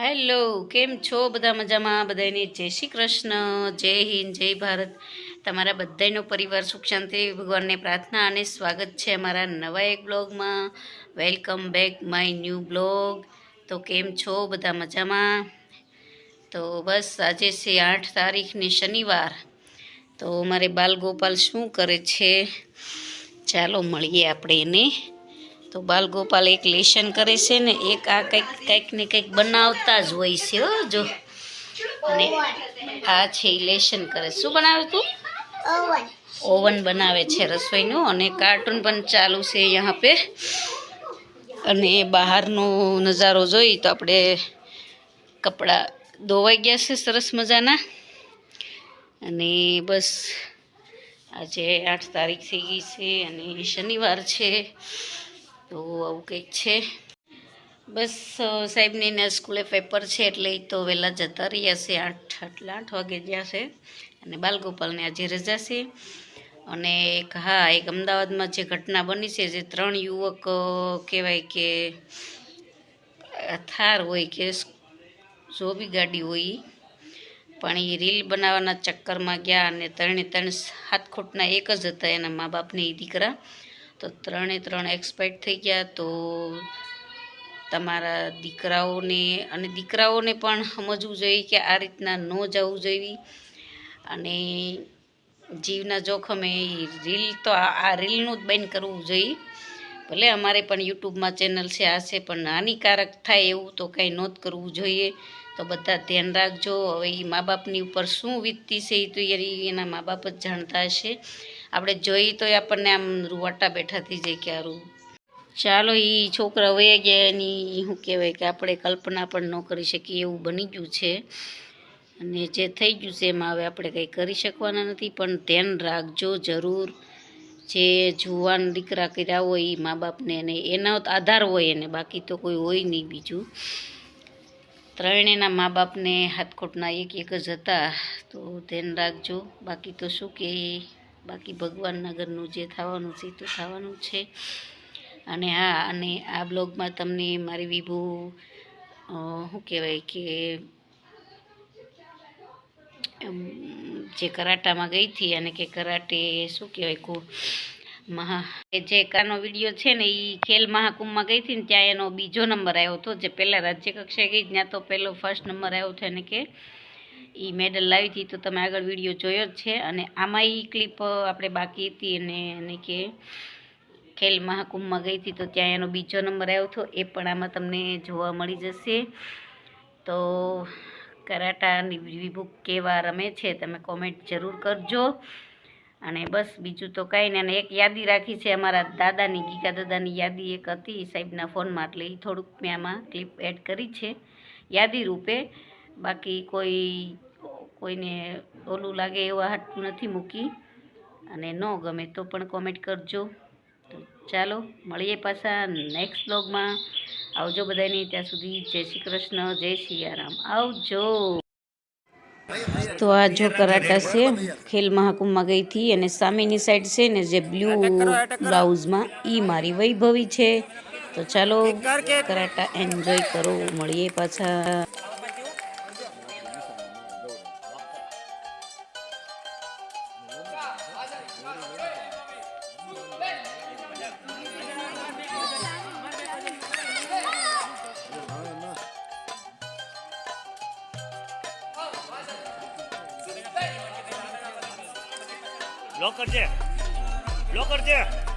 Hello, કેમ છો? બધા મજામાં? બધાને જય શ્રી કૃષ્ણ, જય હિન્દ, જય ભારત. તમારા બધાનો પરિવાર સુખ શાંતિ, ભગવાનને પ્રાર્થના અને સ્વાગત છે અમારા નવા એક બ્લોગમાં. Welcome back my new blog. તો કેમ છો? બધા મજામાં? તો બસ, આજે છે આઠ તારીખને શનિવાર. તો મારે બાલગોપાલ શું કરે છે? ચાલો મળીએ આપણે એને. તો બાલગોપાલ એક લેશન કરે છે ને એક આ કંઈક કંઈક ને કંઈક બનાવતા જ હોય છે હો જો. અને આ છે લેશન કરે. શું બનાવે તું? ઓવન. બનાવે છે રસોઈનું અને કાર્ટૂન પણ ચાલુ છે અહીંયા પે. અને બહારનો નજારો જોઈ તો આપણે કપડાં ધોવાઈ ગયા છે સરસ મજાના. અને બસ આજે આઠ તારીખ થઈ ગઈ છે અને શનિવાર છે. તો આવું કંઈક છે. બસ સાહેબને ને સ્કૂલે પેપર છે એટલે એ તો વહેલા જતા રહ્યા છે આઠ, એટલે આઠ વાગે ગયા છે. અને બાલગોપાલને આજે રજા છે. અને એક, હા, એક અમદાવાદમાં જે ઘટના બની છે, જે ત્રણ યુવક કહેવાય કે થાર હોય કે જો બી ગાડી હોય, પણ એ રીલ બનાવવાના ચક્કરમાં ગયા અને ત્રણે ત્રણ હાથ ખોટના એક જ હતા એના મા બાપને એ દીકરા. તો ત્રણે ત્રણ એક્સપાયર્ડ થઈ ગયા તો તમારા દીકરાઓને અને દીકરાઓને પણ સમજવું જોઈએ કે આ રીતના ન જવું જોઈએ. અને જીવના જોખમે રીલ તો આ રીલનું જ બેન કરવું જોઈએ. ભલે અમારે પણ યુટ્યુબમાં ચેનલ છે, આ છે, પણ હાનિકારક થાય એવું તો કંઈ નોંધ કરવું જોઈએ. તો બધા ધ્યાન રાખજો. હવે એ મા બાપની ઉપર શું વીતતી છે એ તો યાર એના મા બાપ જ જાણતા હશે. આપણે જોઈએ તો આપણને આમ રૂવાટા બેઠા થઈ જાય ક્યારું ચાલો એ છોકરા વય ગયા એની શું કહેવાય કે આપણે કલ્પના પણ ન કરી શકીએ એવું બની ગયું છે. અને જે થઈ ગયું છે એમાં હવે આપણે કંઈ કરી શકવાના નથી, પણ ધ્યાન રાખજો જરૂર. જે જુવાન દીકરા કર્યા હોય એ મા બાપને અને એનો આધાર હોય એને, બાકી તો કોઈ હોય નહીં બીજું. ત્રણેયના મા બાપને હાથખોટના એક એક જ હતા, તો ધ્યાન રાખજો. બાકી તો શું કે બાકી ભગવાનના ઘરનું જે થવાનું તો થવાનું છે. અને હા અને આ બ્લોગમાં તમને મારી વિભુ શું કહેવાય કે જે કરાટામાં ગઈ હતી અને કે કરાટે શું કહેવાય કો, મહા જે કાનો વીડિયો છે ને એ ખેલ મહાકુંભમાં ગઈ હતી ને ત્યાં એનો બીજો નંબર આવ્યો હતો. જે પહેલાં રાજ્ય કક્ષાએ ગઈ, ત્યાં તો પહેલો ફર્સ્ટ નંબર આવ્યો હતો એને કે એ મેડલ લાવી હતી તો તમે આગળ વીડિયો જોયો જ છે. અને આમાં એ ક્લિપ આપણે બાકી હતી અને એને કે ખેલ મહાકુંભમાં ગઈ હતી તો ત્યાં એનો બીજો નંબર આવ્યો હતો. એ પણ આમાં તમને જોવા મળી જશે. તો કરાટાની વિભૂક કેવા રમે છે તમે કોમેન્ટ જરૂર કરજો. અને બસ બીજું તો કાંઈ નહીં. અને એક યાદી રાખી છે અમારા દાદાની ગીકા દાદાની યાદી એક હતી સાહેબના ફોનમાં. એટલે એ થોડુંક મેં આમાં ક્લિપ એડ કરી છે. યાદી રૂપે બાકી કોઈ કોઈને ઓલું લાગે એવા હાટું નથી મૂકી અને ન ગમે તો પણ કોમેન્ટ કરજો. તો ચાલો મળીએ પાછા નેક્સ્ટ બ્લોગમાં આવજો બધાને ત્યાં સુધી જય શ્રી કૃષ્ણ જય સિયારામ આવજો. તો આ જો કરાટા છે ખેલ મહાકુંભમાં ગઈ હતી અને સામેની સાઈડ છે ને જે બ્લુ બ્લાઉઝમાં એ મારી વૈભવી છે. તો ચાલો કરાટા એન્જોય કરો. મળીએ પાછા. બ્લોક છે. લોકર કરજે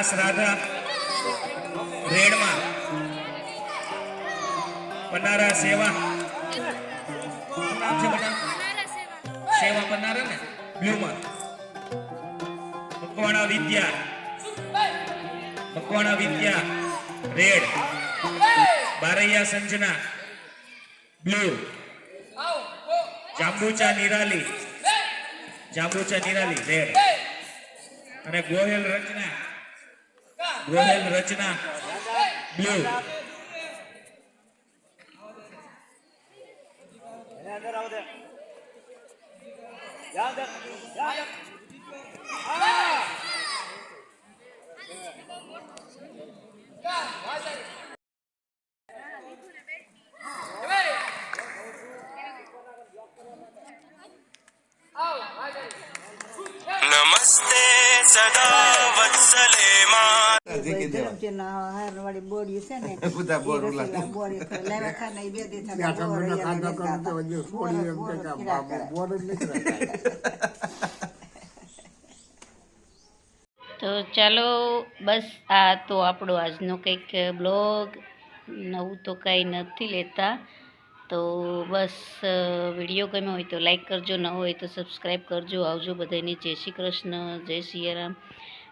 દાસ રાધા રેડમાં. પનારા સેવા. સેવા પનારા ને? બ્લુમાં. Makwana Vidya. Makwana Vidya. Red. Baraiya Sanjana. Blue. Jambucha Nirali. Jambucha Nirali, red. અને ગોહેલ રચના ગોહેલ રચના બ્લુ. નમસ્તે સદા વત્સલે મા હારવાળી બોડી છે ને બધા બોર ઈ બોરી તો લેવા ખાને બે દી થતા બોર અહીંયા લગન ગાતા. બોર- બોર ખીરા તો ચાલો બસ આ તો આપણો આજનો કંઈક બ્લોગ. નવું તો કાંઈ નથી લેતા. તો બસ વીડિયો ગમ્યો હોય તો લાઈક કરજો ન હોય તો સબસ્ક્રાઈબ કરજો. આવજો બધાને. જય શ્રી કૃષ્ણ જય સિયારામ.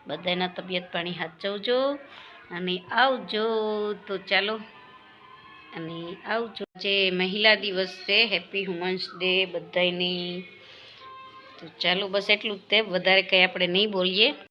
બધાના તબિયત પાણી સાચવજો અને આવજો. તો ચાલો, અને આવજો. જે મહિલા દિવસ છે હેપી વુમન્સ ડે બધાની તો ચાલો બસ એટલું જ તે, વધારે કંઈ આપણે નહીં બોલીએ.